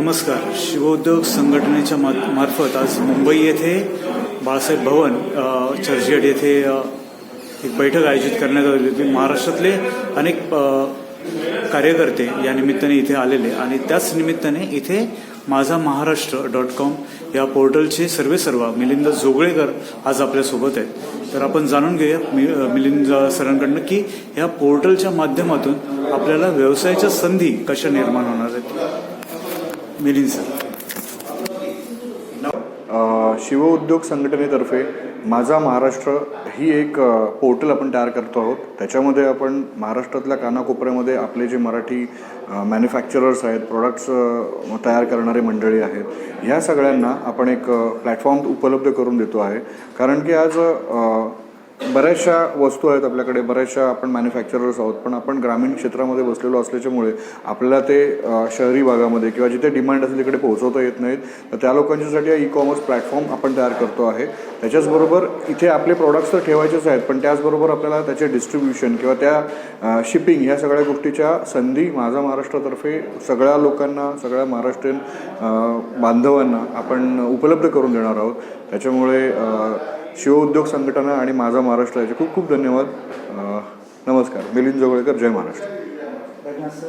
नमस्कार. शिवोद्योग संघटनेच्या मार्फत आज मुंबई येथे बाळासाहेब भवन चर्चगेट येथे एक बैठक आयोजित करण्यात आली होती. महाराष्ट्रातले अनेक कार्यकर्ते या निमित्ताने इथे आलेले आणि त्याच निमित्ताने इथे माझा महाराष्ट्र डॉट कॉम या पोर्टलचे सर्वे सर्वा मिलिंद जोगळेकर आज आपल्यासोबत आहेत. तर आपण जाणून घेऊया मिलिंद सरांकडनं की या पोर्टलच्या माध्यमातून आपल्याला व्यवसायाच्या संधी कशा निर्माण होणार आहेत? मिलिंद सर शिव उद्योग संघटनेतर्फे माझा महाराष्ट्र ही एक पोर्टल आपण तयार करतो आहोत. त्याच्यामध्ये आपण महाराष्ट्रातल्या कानाकोपऱ्यामध्ये आपले जे मराठी मॅन्युफॅक्चरर्स आहेत प्रोडक्ट्स तयार करणारे मंडळी आहेत ह्या सगळ्यांना आपण एक प्लॅटफॉर्म उपलब्ध करून देतो आहे. कारण की आज बऱ्याचशा वस्तू आहेत आपल्याकडे बऱ्याचशा आपण मॅन्युफॅक्चरर्स आहोत पण आपण ग्रामीण क्षेत्रामध्ये बसलेलो असल्याच्यामुळे आपल्याला ते शहरी भागामध्ये किंवा जिथे डिमांड असेल तिकडे पोहोचवता येत नाहीत. तर त्या लोकांच्यासाठी हा ई कॉमर्स प्लॅटफॉर्म आपण तयार करतो आहे. त्याच्याचबरोबर इथे आपले प्रोडक्ट्स तर ठेवायचेच आहेत पण त्याचबरोबर आपल्याला त्याचे डिस्ट्रीब्युशन किंवा त्या शिपिंग ह्या सगळ्या गोष्टीच्या संधी माझा महाराष्ट्रातर्फे सगळ्या लोकांना सगळ्या महाराष्ट्रीयन बांधवांना आपण उपलब्ध करून देणार आहोत. त्याच्यामुळे शिवउद्योग संघटना आणि माझा महाराष्ट्र याचे खूप खूप धन्यवाद. नमस्कार. मिलिंद जोगळेकर जय महाराष्ट्र. रघुनाथ सर.